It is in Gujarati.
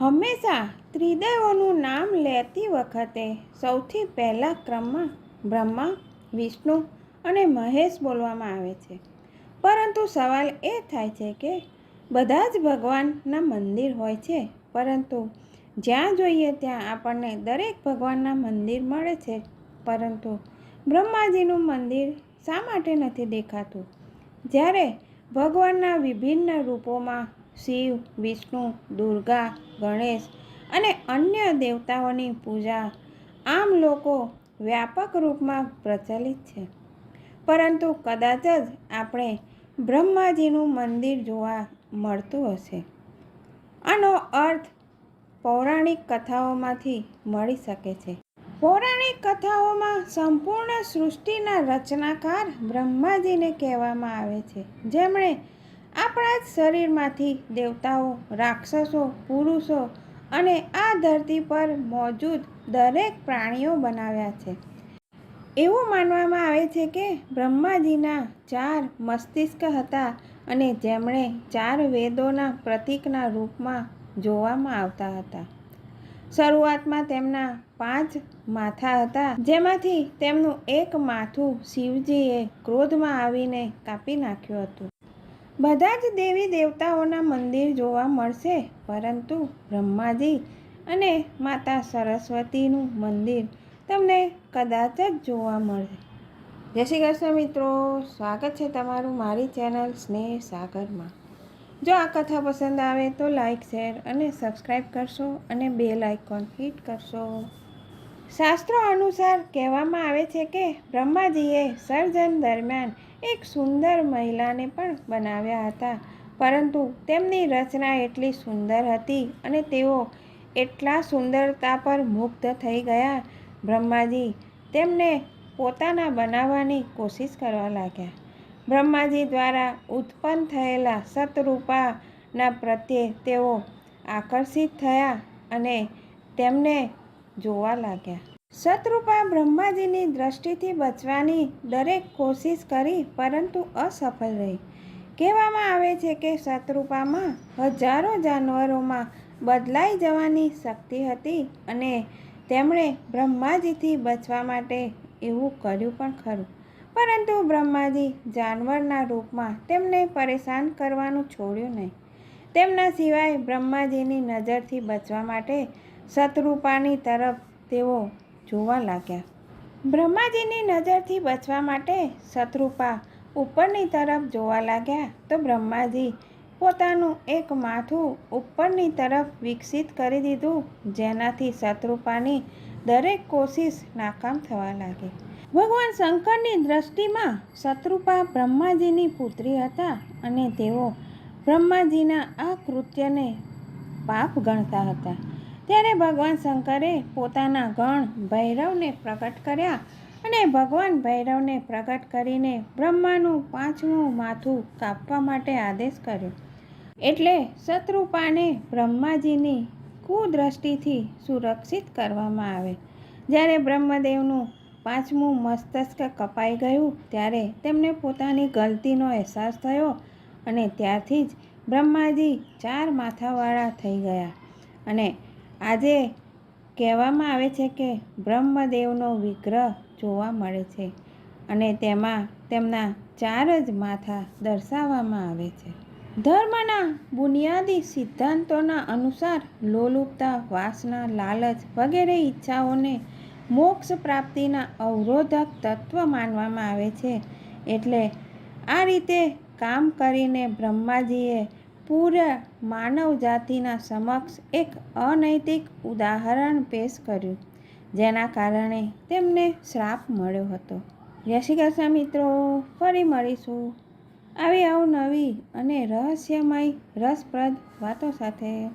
હંમેશા ત્રિદેવોનું નામ લેતી વખતે સૌથી પહેલા ક્રમમાં બ્રહ્મા, વિષ્ણુ અને મહેશ બોલવામાં આવે છે. પરંતુ સવાલ એ થાય છે કે બધા જ ભગવાનના મંદિર હોય છે, પરંતુ જ્યાં જોઈએ ત્યાં આપણને દરેક ભગવાનના મંદિર મળે છે. પરંતુ બ્રહ્માજીનું મંદિર શા માટે નથી દેખાતું? જ્યારે ભગવાનના વિભિન્ન રૂપોમાં શિવ, વિષ્ણુ, દુર્ગા ગણેશ અને અન્ય દેવતાઓની પૂજા આમ લોકો વ્યાપક રૂપમાં પ્રચલિત છે. પરંતુ કદાચ જ આપણે બ્રહ્માજીનું મંદિર જોવા મળતું હશે. આનો અર્થ પૌરાણિક કથાઓમાંથી મળી શકે છે. પૌરાણિક કથાઓમાં સંપૂર્ણ સૃષ્ટિના રચનાકાર બ્રહ્માજીને કહેવામાં આવે છે. જેમણે આપણા જ શરીરમાંથી દેવતાઓ, રાક્ષસો, પુરુષો અને આ ધરતી પર મોજૂદ દરેક પ્રાણીઓ બનાવ્યા છે. એવું માનવામાં આવે છે કે બ્રહ્માજીના ચાર મસ્તિષ્ક હતા અને જેમણે ચાર વેદોના પ્રતીકના રૂપમાં જોવામાં આવતા હતા. શરૂઆતમાં તેમના પાંચ માથા હતા, જેમાંથી તેમનું એક માથું શિવજીએ ક્રોધમાં આવીને કાપી નાખ્યું હતું. બધા જ દેવી દેવતાઓના મંદિર જોવા મળશે, પરંતુ બ્રહ્માજી અને માતા સરસ્વતીનું મંદિર તમને કદાચ જ જોવા મળે. જય શ્રી કૃષ્ણ મિત્રો, સ્વાગત છે તમારું મારી ચેનલ સ્નેહ સાગરમાં. જો આ કથા પસંદ આવે તો લાઇક શેર અને સબસ્ક્રાઈબ કરશો અને બેલ આઇકોન હિટ કરશો. શાસ્ત્રો અનુસાર કહેવામાં આવે છે કે બ્રહ્માજીએ સર્જન દરમિયાન એક સુંદર મહિલાને પણ બનાવ્યા હતા. પરંતુ તેમની રચના એટલી સુંદર હતી અને તેઓ એટલા સુંદરતા પર મુગ્ધ થઈ ગયા. બ્રહ્માજી તેમને પોતાના બનાવવાની કોશિશ કરવા લાગ્યા. બ્રહ્માજી દ્વારા ઉત્પન્ન થયેલા સતરૂપાના પ્રત્યે તેઓ આકર્ષિત થયા અને તેમને જોવા લાગ્યા. શત્રુપા બ્રહ્માજીની દ્રષ્ટિથી બચવાની દરેક કોશિશ કરી પરંતુ અસફળ રહી. કહેવામાં આવે છે કે શત્રુપામાં હજારો જાનવરોમાં બદલાઈ જવાની શક્તિ હતી અને તેમણે બ્રહ્માજીથી બચવા માટે એવું કર્યું પણ ખરું. પરંતુ બ્રહ્માજી જાનવરના રૂપમાં તેમને પરેશાન કરવાનું છોડ્યું નહીં. તેમના સિવાય બ્રહ્માજીની નજરથી બચવા માટે શત્રુપાની તરફ તેઓ જોવા લાગ્યા. બ્રહ્માજીની નજરથી બચવા માટે શત્રુપા ઉપરની તરફ જોવા લાગ્યા તો બ્રહ્માજી પોતાનું એક માથું ઉપરની તરફ વિકસિત કરી દીધું, જેનાથી શત્રુપાની દરેક કોશિશ નાકામ થવા લાગી. ભગવાન શંકરની દ્રષ્ટિમાં શત્રુપા બ્રહ્માજીની પુત્રી હતા અને તેઓ બ્રહ્માજીના આ કૃત્યને પાપ ગણતા હતા. ત્યારે ભગવાન શંકરે પોતાના ગણ ભૈરવને પ્રગટ કર્યા અને ભગવાન ભૈરવને પ્રગટ કરીને બ્રહ્માનું પાંચમું માથું કાપવા માટે આદેશ કર્યો. એટલે શત્રુપાને બ્રહ્માજીની કુદ્રષ્ટિથી સુરક્ષિત કરવામાં આવે. જ્યારે બ્રહ્મદેવનું પાંચમું મસ્તક કપાઈ ગયું, ત્યારે તેમને પોતાની ગલતીનો અહેસાસ થયો અને ત્યારથી જ બ્રહ્માજી ચાર માથાવાળા થઈ ગયા અને આજે કહેવામાં આવે છે કે બ્રહ્મદેવનો વિગ્રહ જોવા મળે છે અને તેમાં તેમના ચાર જ માથા દર્શાવવામાં આવે છે. ધર્મના બુનિયાદી સિદ્ધાંતોના અનુસાર લોલુપતા, વાસના, લાલચ વગેરે ઈચ્છાઓને મોક્ષ પ્રાપ્તિના અવરોધક તત્વ માનવામાં આવે છે. એટલે આ રીતે કામ કરીને બ્રહ્માજીએ પૂરા માનવ જાતિના સમક્ષ એક અનૈતિક ઉદાહરણ પેશ કર્યું, જેના કારણે તેમને શ્રાપ મળ્યો હતો. જય મિત્રો, ફરી મળીશું. આવી અવનવી અને રહસ્યમય રસપ્રદ વાતો સાથે.